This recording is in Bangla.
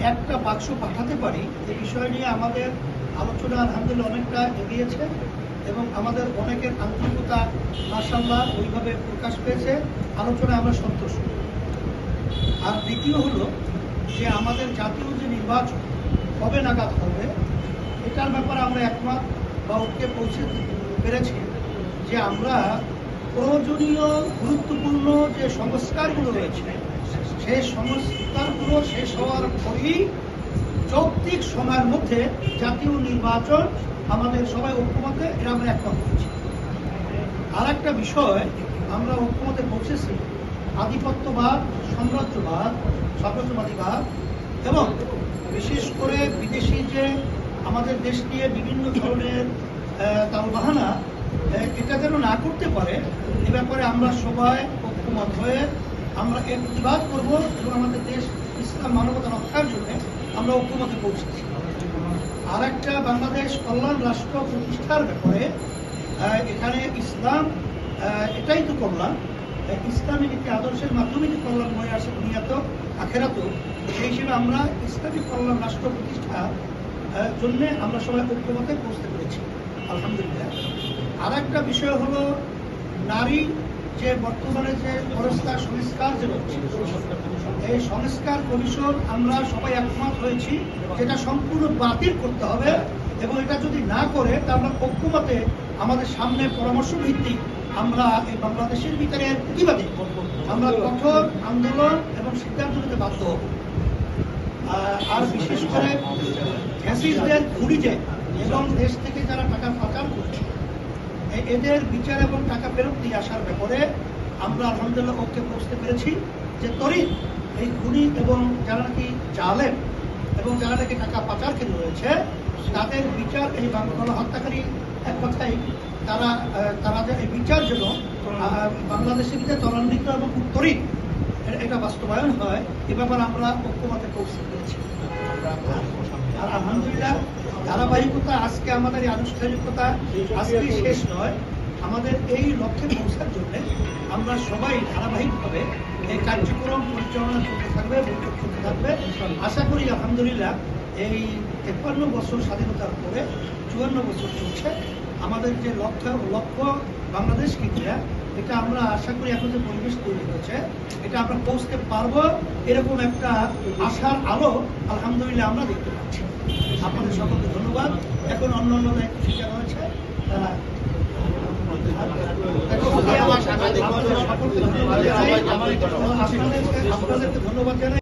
একটা বাক্স পাঠাতে পারি এই বিষয় নিয়ে আমাদের আলোচনা আলহামদুলিল্লাহ অনেকটা এগিয়েছে এবং আমাদের অনেকের আন্তরিকতা মাসাল্লাহ ওইভাবে প্রকাশ পেয়েছে। আলোচনায় আমরা সন্তুষ্ট। আর দ্বিতীয় হলো যে আমাদের জাতীয় যে নির্বাচন কবে নাগাদ হবে, এটার ব্যাপারে আমরা একমত বা ওকে পৌঁছে পেরেছি যে আমরা প্রয়োজনীয়, গুরুত্বপূর্ণ যে সংস্কারগুলো রয়েছে সেই সংস্কারগুলো শেষ হওয়ার পরেই যৌক্তিক সময়ের মধ্যে জাতীয় নির্বাচন আমাদের সবাই ঐক্যমতে এটা আমরা একমত হয়েছি আর একটা বিষয়, আমরা ঐক্যমতে পৌঁছেছি। আধিপত্যবাদ, সাম্রাজ্যবাদ, সাম্রাজ্যবাদীবাদ এবং বিশেষ করে বিদেশি যে আমাদের দেশ নিয়ে বিভিন্ন ধরনের তালবাহানা এটা যেন না করতে পারে, এ ব্যাপারে আমরা সবাই ঐক্যমত হয়ে আমরা এর প্রতিবাদ করব এবং আমাদের দেশ ইসলাম মানবতা রক্ষার জন্য আমরা ঐক্যমতে পৌঁছেছি। আর একটা বাংলাদেশ কল্যাণ রাষ্ট্র প্রতিষ্ঠার ব্যাপারে এখানে ইসলাম এটাই তো কল্যাণ। আহ, একটি আদর্শের মাধ্যমে যে কল্যাণ হয়ে আসে দুনিয়াত আখেরাত সেই হিসেবে আমরা ইসলামী কল্যাণ রাষ্ট্র প্রতিষ্ঠা জন্য আমরা সবাই ঐক্যমতে পৌঁছতে পেরেছি। আলহামদুলিল্লাহ। আর একটা বিষয় হলো নারী যে বর্তমানে যে পরস্কার সংস্কার যে হচ্ছে, এই সংস্কার কমিশন আমরা সবাই একমত হয়েছি যেটা সম্পূর্ণ বাতিল করতে হবে এবং এটা যদি না করে, তা আমরা ঐক্যমতে আমাদের সামনে পরামর্শ ভিত্তিক আমরা এই বাংলাদেশের ভিতরে প্রতিবাদে। আমরা কঠোর আন্দোলন এবং সিদ্ধান্ত নিতে বাধ্য হব। আর বিশেষ করে ফ্যাসিস্টদের ঘুরিতে এবং দেশ থেকে যারা টাকা পাচার করছে এদের বিচার এবং টাকা ফেরত দিয়ে আসার ব্যাপারে আমরা আলহামদুলিল্লাহ ওকে পৌঁছতে পেরেছি যে তরিত এই খুনি এবং যারা নাকি জালেম এবং যারা নাকি টাকা পাচার পাচারকারী রয়েছে, তাদের বিচার এই বাংলা হত্যাকারী এক কথাই তারা তারা যে এই বিচার যেন বাংলাদেশের ভিতরে ত্বরান্বিত এবং তরিত এ- এটা বাস্তবায়ন হয়, এ ব্যাপারে আমরা ঐক্যমতে পৌঁছতে পেরেছি। আর আলহামদুলিল্লাহ, ধারাবাহিকতা আজকে আমাদের এই আনুষ্ঠানিকতা আজকে শেষ নয়। আমাদের এই লক্ষ্যে পৌঁছার জন্য আমরা সবাই ধারাবাহিকভাবে এই কার্যক্রম পরিচালনা করতে থাকবে করতে থাকবে। আশা করি, আলহামদুলিল্লাহ, এই তেপ্পান্ন বছর স্বাধীনতার পরে চুয়ান্ন বছর চলছে। আমাদের যে লক্ষ্য লক্ষ্য বাংলাদেশ কিনতে এটা আমরা আশা করি এখন যে পরিবেশ তৈরি হয়েছে এটা আমরা পৌঁছতে পারব এরকম একটা আশার আলো আলহামদুলিল্লাহ আমরা দেখতে পাচ্ছি। আপনাদের সকলকে ধন্যবাদ। এখন অন্য অন্য দায়িত্ব শিকার হয়েছে? তারা আপনাদেরকে ধন্যবাদ জানাই।